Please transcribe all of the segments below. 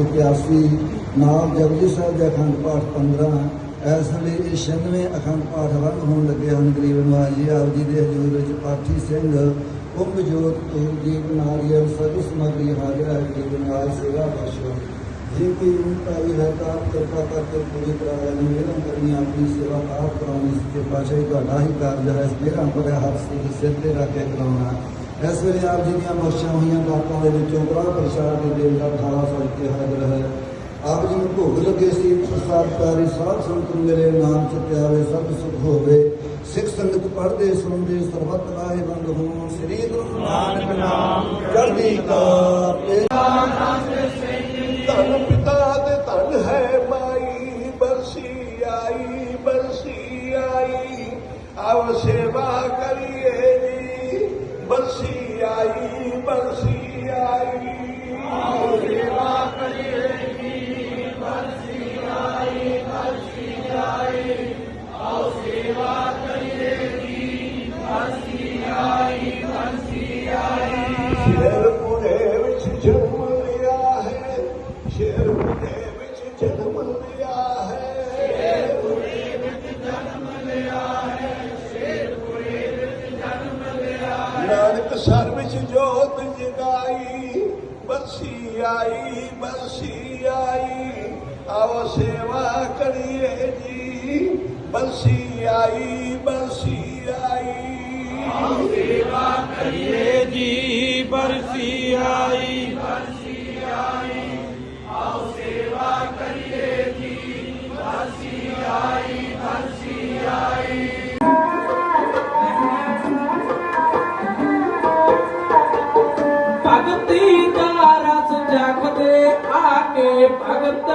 81 ਨਾਲ ਜਪਜੀ ਸਾਹਿਬ ਦੇ ਅਖੰਡ ਪਾਠ 15 ਇਸ ਵੇਲੇ ਇਹ 96 ਅਖੰਡ ਪਾਠ ਆਰੰਭ ਹੋਣ ਲੱਗੇ ਹਨ। ਗਰੀਬ ਨਵਾਜ ਜੀ, ਆਪ ਜੀ ਦੇ ਹਜ਼ੂਰ ਵਿੱਚ ਪਾਠੀ ਸਿੰਘ ਉਪ ਜੋਤ, ਤੂਰ ਦੀਪ, ਨਾਰੀਅਲ, ਸਭ ਸਮਗਰੀ ਹਾਜ਼ਰ ਹੈ। ਗਰੀਬ ਨਵਾਜ ਸੇਵਾ ਬਖਸ਼ੋ। ਜੇ ਕੋਈ ਉਨਤਾਈ ਹੈ ਤਾਂ ਆਪ ਕਿਰਪਾ ਕਰਕੇ ਪੂਰੀ ਕਰਾ ਲੈਣੀ ਕਰਨੀ ਆਪਣੀ ਸੇਵਾ ਆਪ ਕਰਾਉਣੀ। ਸੱਚੇ ਪਾਤਸ਼ਾਹ ਤੁਹਾਡਾ ਹੀ ਕਾਰਜ ਹੈ। ਮੇਰਾ ਬੜਾ ਹਰ ਸੇ ਸਿਰ ਤੇ ਰੱਖ ਕੇ ਕਰਾਉਣਾ। ਇਸ ਵੇਲੇ ਆਪ ਜੀ ਦੀਆਂ ਬਖਸ਼ੀਆਂ ਹੋਈਆਂ ਦਾਤਾਂ ਦੇ ਵਿੱਚੋਂ ਬੜਾ ਪ੍ਰਸ਼ਾਦ ਦੇ ਦੇਵ ਦਾ ਥਾਲਾ ਸਜ ਕੇ ਹਾਜ਼ਰ ਹੈ। ਆਪ ਜੀ ਨੂੰ ਭੋਗ ਲੱਗੇ ਸੀ, ਪ੍ਰਸਾਦ ਪਿਆਰੇ ਸਾਧ ਸੰਤ ਮੇਰੇ ਨਾਮ ਚ ਪਿਆਰੇ ਸਭ ਸੁਖ ਹੋਵੇ। ਸਿੱਖ ਸੰਗਤ ਪੜ੍ਹਦੇ, ਸੁਣਦੇ, ਸਰਬਤ ਰਾਏ ਬੰਦ ਹੋਣ, ਸ੍ਰੀ ਗੁਰੂ ਨਾਨਕ ਨਾਮ ਚੜ੍ਹਦੀ ਕਲਾ ਤੇਰਾ ਧਨ आई बसी आई आओ सेवा करिए जी। बसी आई ਆਕੇ ਭਗਤ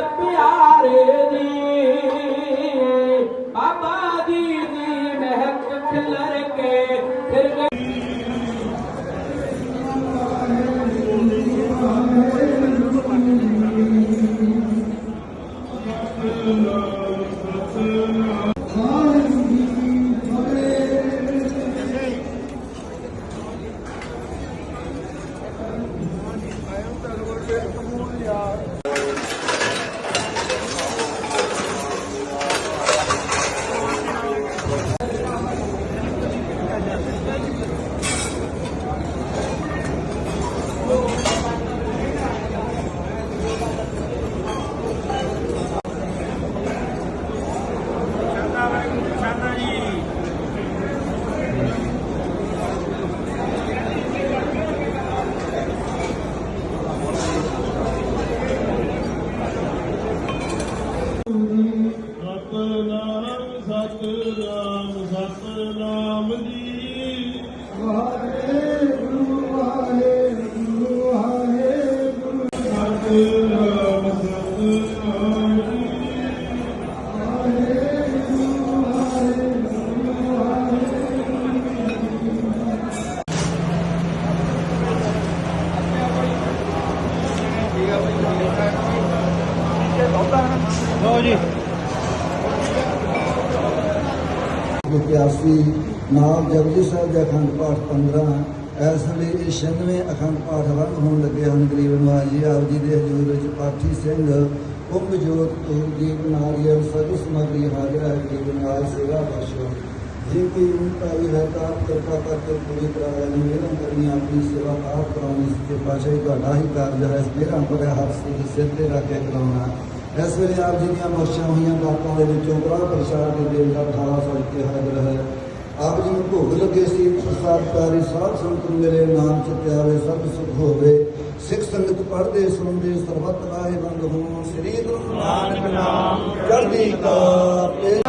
ਇਕਿਆਸੀ ਨਾਮ ਜਪਜੀ ਸਾਹਿਬ ਦੇ ਅਖੰਡ ਪਾਠ 15 ਇਸ ਵੇਲੇ ਇਹ 96 ਅਖੰਡ ਪਾਠ ਆਰੰਭ ਹੋਣ ਲੱਗੇ ਹਨ। ਗਰੀਬ ਨਵਾਜ ਜੀ, ਆਪ ਜੀ ਦੇ ਹਜ਼ੂਰ ਵਿੱਚ ਪਾਠੀ ਸਿੰਘ ਕੁੰਭ ਜੋਤ, ਤੂਰ, ਦੀਪ, ਨਾਰੀਅਲ ਸਰਵ ਸਮਗਰੀ ਹਾਜ਼ਰ ਹੈ। ਗਰੀਬ ਨਵਾਜ ਸੇਵਾ ਬਖਸ਼ੋ। ਜੇ ਕੋਈ ਉਨਤਾਈ ਹੈ ਤਾਂ ਆਪ ਕਿਰਪਾ ਕਰਕੇ ਪੂਰੀ ਕਰਾ ਲੈਣੀ ਕਰਨੀ, ਆਪਣੀ ਸੇਵਾ ਆਪ ਕਰਾਉਣੀ, ਸੱਚੇ ਪਾਤਸ਼ਾਹ ਤੁਹਾਡਾ ਹੀ ਕਾਰਜ ਹੈ। ਮੇਰਾ ਬੜਾ ਹਰ ਸੇ ਸਿਰ ਤੇ ਰੱਖ ਕੇ ਕਰਾਉਣਾ। ਇਸ ਵੇਲੇ ਆਪ ਜੀ ਦੀਆਂ ਬਖਸ਼ੀਆਂ ਹੋਈਆਂ ਦਾਤਾਂ ਦੇ ਵਿੱਚੋਂ ਬੜਾ ਪ੍ਰਸ਼ਾਦ ਦੇ ਦੇਵ ਦਾ ਥਾਲਾ ਸਜ ਕੇ ਹਾਜ਼ਰ ਹੈ। ਆਪ ਜੀ ਨੂੰ ਭੋਗ ਲੱਗੇ ਸੀ ਪ੍ਰਸਾਦ ਪਿਆਰੇ ਸਾਧ ਸੰਤ ਮੇਰੇ ਨਾਮ ਚ ਪਿਆਰੇ ਸਭ ਸੁਖ ਹੋਵੇ। ਸਿੱਖ ਸੰਗਤ ਪੜ੍ਹਦੇ, ਸੁਣਦੇ, ਸਰਬਤ ਰਾਏ ਬੰਦ ਹੋਣ, ਸ੍ਰੀ ਗੁਰੂ ਨਾਨਕ ਨਾਮ ਚੜ੍ਹਦੀ ਕਲਾ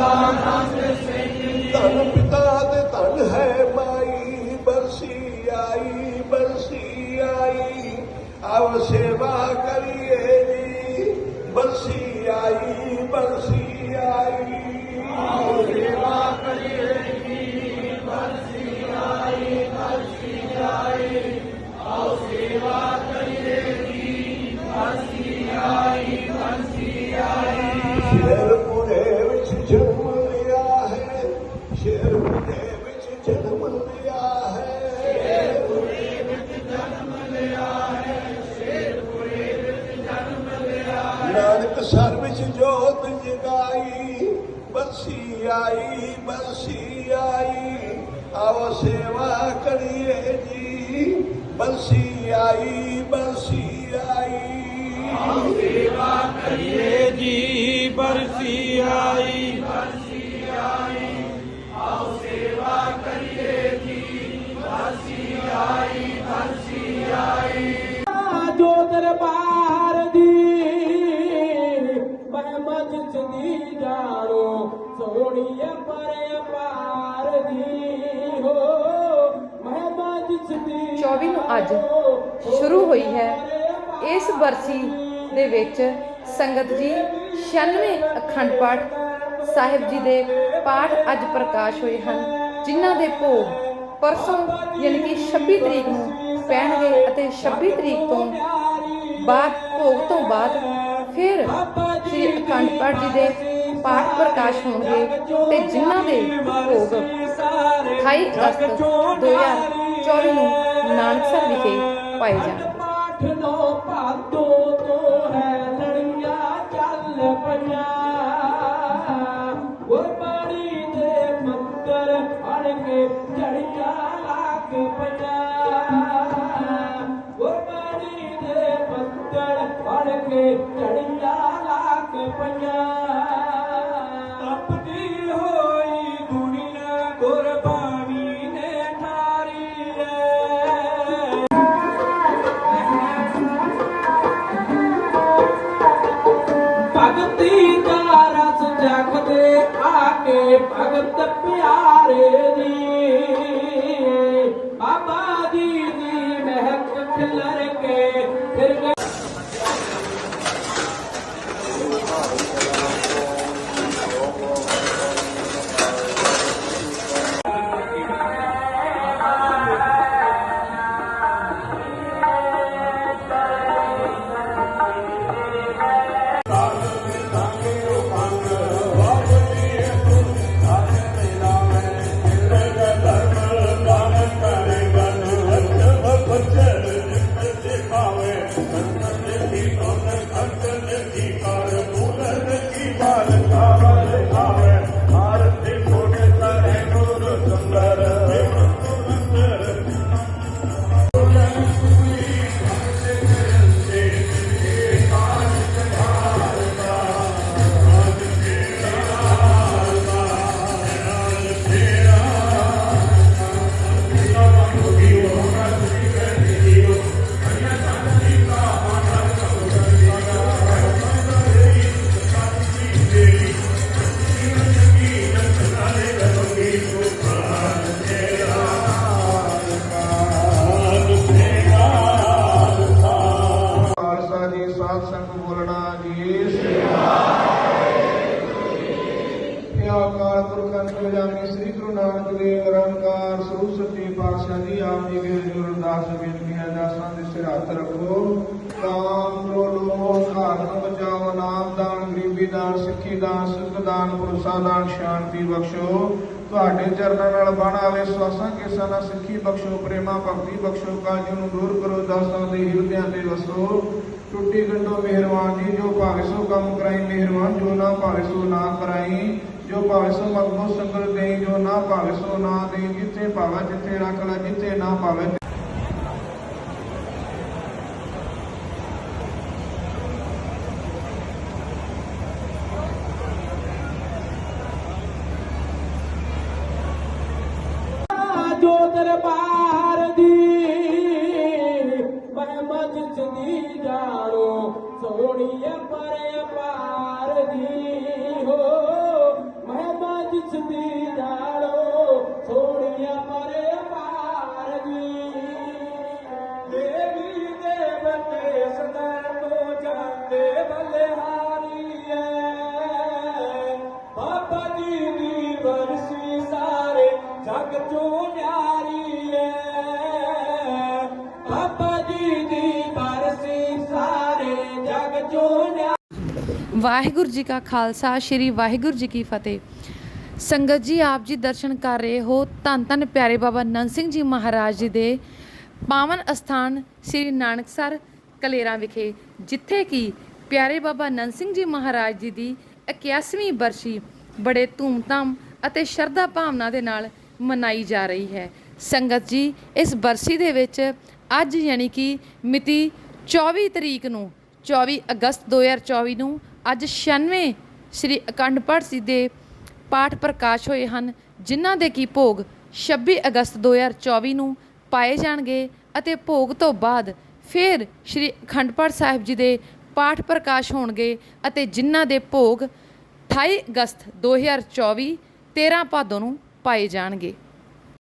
ਆਵ ਸੇਵਾ ਕਰੀਏ ਜੀ ਬਰਸੀ ਆਈ ਬਰਸੀ ਆਈ ਸ਼ੇਰਪੁਰੇ ਵਿੱਚ ਜਨਮ ਲਿਆ ਹੈ, ਸ਼ੇਰਪੁਰੇ ਵਿੱਚ ਜਨਮ ਲਿਆ ਹੈ। ਸ਼ੇਰਪੁਰੇ ਵਿੱਚ ਜਨਮ ਲਿਆ ਹੈ ਸ਼ੇਰਪੁਰੇ ਵਿੱਚ ਜਨਮ ਲਿਆ ਸਰ ਵਿੱਚ ਜੋਤ ਜਗਾਈ ਬਰਸੀ ਆਈ ਬਰਸੀ ਆਈ। ਆਓ ਸੇਵਾ ਕਰੀਏ ਜੀ। ਬਰਸੀ 24 ਨੂੰ ਅੱਜ ਸ਼ੁਰੂ ਹੋਈ ਹੈ। ਇਸ ਬਰਸੀ ਦੇ ਵਿੱਚ ਸੰਗਤ ਜੀ 96 ਅਖੰਡ ਪਾਠ ਸਾਹਿਬ ਜੀ ਦੇ ਪਾਠ ਅੱਜ ਪ੍ਰਕਾਸ਼ ਹੋਏ ਹਨ, ਜਿਨ੍ਹਾਂ ਦੇ ਭੋਗ ਪਰਸੋਂ ਯਾਨੀ ਕਿ 26 ਤਰੀਕ ਨੂੰ ਪੈਣਗੇ ਅਤੇ 26 ਤਰੀਕ ਤੋਂ ਬਾਅਦ, ਭੋਗ ਤੋਂ ਬਾਅਦ ਫਿਰ ਸ੍ਰੀ ਅਖੰਡ ਪਾਠ ਜੀ ਦੇ ਪਾਠ ਪ੍ਰਕਾਸ਼ ਹੋਣਗੇ ਤੇ ਜਿਨ੍ਹਾਂ ਦੇ ਭੋਗ 28 ਅਗਸਤ 2024 ਨੂੰ ਨਾਨਕਸਰ ਵਿਖੇ ਪਾਏ ਜਾਣਗੇ ਇਹ ਆਕਾਰ ਪੁਰਖਾਂ ਤੋਂ ਜਾਣੀ ਸ੍ਰੀ ਗੁਰੂ ਨਾਨਕ ਦੇਵ ਰੰਕਾਰ ਸਰੂਪ ਸੱਚੇ ਪਾਤਸ਼ਾਹ ਜੀ, ਆਪ ਜੀ ਦੇ ਹਜ਼ੂਰ ਅਰਦਾਸ ਬੇਨਤੀਆਂ ਦਾਸਾਂ ਦੇ ਸਿਰ ਹੱਥ ਰੱਖੋ। ਕਾਮ ਕ੍ਰੋਧ ਘਾਤ ਨੂੰ ਬਚਾਓ, ਨਾਮ ਦਾਨ, ਗਰੀਬੀ ਦਾਨ, ਸਿੱਖੀ ਦਾਨ, ਸੁਖ ਦਾਨ ਪੁਰਸਾ ਦਾਨ, ਸ਼ਾਂਤੀ ਬਖਸ਼ੋ। ਤੁਹਾਡੇ ਚਰਨਾਂ ਨਾਲ ਬਣ ਆਵੇ, ਸਵਾਸਾਂ ਕੇਸਾਂ ਨਾਲ ਸਿੱਖੀ ਬਖਸ਼ੋ, ਪ੍ਰੇਮਾ ਭਗਤੀ ਬਖਸ਼ੋ ਕਾਜੂ ਨੂੰ ਦੂਰ ਕਰੋ, ਦਾਸਾਂ ਦੇ ਹਿਰਦਿਆਂ ਤੇ ਵਸੋ। ਟੁੱਟੀ ਗੰਢੋ ਮਿਹਰਬਾਨ ਜੀ, ਜੋ ਭਾਵੇ ਸੋ ਕੰਮ ਕਰਾਈ, ਮਿਹਰਬਾਨ ਜੋ ਨਾ ਭਾਵੇ ਸੋ ਨਾ ਕਰਾਈ। ਜੋ ਭਾਵੇ ਸੋ ਮਗਮੋ ਸੰਗਲ ਦੇਈ, ਜੋ ਨਾ ਭਾਵੇ ਸੋ ਨਾ ਦੇਈ, ਜਿੱਥੇ ਭਾਵੇ ਜਿੱਥੇ ਰੱਖ ਲੈ, ਜਿੱਥੇ ਨਾ ਭਾਵੇ ਜੋ ਦਰਬਾਰ ਦੀ ਮਹਿਮਦ ਚੰਦੀ ਵਾਹਿਗੁਰੂ ਜੀ ਕਾ ਖਾਲਸਾ, ਸ੍ਰੀ ਵਾਹਿਗੁਰੂ ਜੀ ਕੀ ਫਤਿਹ। ਸੰਗਤ ਜੀ, ਆਪ ਜੀ ਦਰਸ਼ਨ ਕਰ ਰਹੇ ਹੋ ਧੰਨ ਧੰਨ ਪਿਆਰੇ ਬਾਬਾ ਨੰਦ ਸਿੰਘ ਜੀ ਮਹਾਰਾਜ ਜੀ ਦੇ ਪਾਵਨ ਅਸਥਾਨ ਸ੍ਰੀ ਨਾਨਕਸਰ ਕਲੇਰਾਂ ਵਿਖੇ, ਜਿੱਥੇ ਕਿ ਪਿਆਰੇ ਬਾਬਾ ਨੰਦ ਸਿੰਘ ਜੀ ਮਹਾਰਾਜ ਜੀ ਦੀ 81ਵੀਂ ਬਰਸੀ ਬੜੇ ਧੂਮਧਾਮ ਅਤੇ ਸ਼ਰਧਾ ਭਾਵਨਾ ਦੇ ਨਾਲ ਮਨਾਈ ਜਾ ਰਹੀ ਹੈ। ਸੰਗਤ ਜੀ, ਇਸ ਬਰਸੀ ਦੇ ਵਿੱਚ ਅੱਜ ਯਾਨੀ ਕਿ ਮਿਤੀ 24 ਤਰੀਕ ਨੂੰ 24 ਅਗਸਤ 2024 ਨੂੰ ਅੱਜ 96 ਸ੍ਰੀ ਅਖੰਡ ਪਾਠ ਜੀ ਦੇ ਪਾਠ ਪ੍ਰਕਾਸ਼ ਹੋਏ ਹਨ, ਜਿਨ੍ਹਾਂ ਦੇ ਕੀ ਭੋਗ 26 ਅਗਸਤ 2024 ਨੂੰ ਪਾਏ ਜਾਣਗੇ ਅਤੇ ਭੋਗ ਤੋਂ ਬਾਅਦ ਫਿਰ ਸ੍ਰੀ ਅਖੰਡ ਪਾਠ ਸਾਹਿਬ ਜੀ ਦੇ ਪਾਠ ਪ੍ਰਕਾਸ਼ ਹੋਣਗੇ ਅਤੇ ਜਿਨ੍ਹਾਂ ਦੇ ਭੋਗ 28 ਅਗਸਤ 2024 13 ਭਾਦੋਂ ਨੂੰ ਪਾਏ ਜਾਣਗੇ।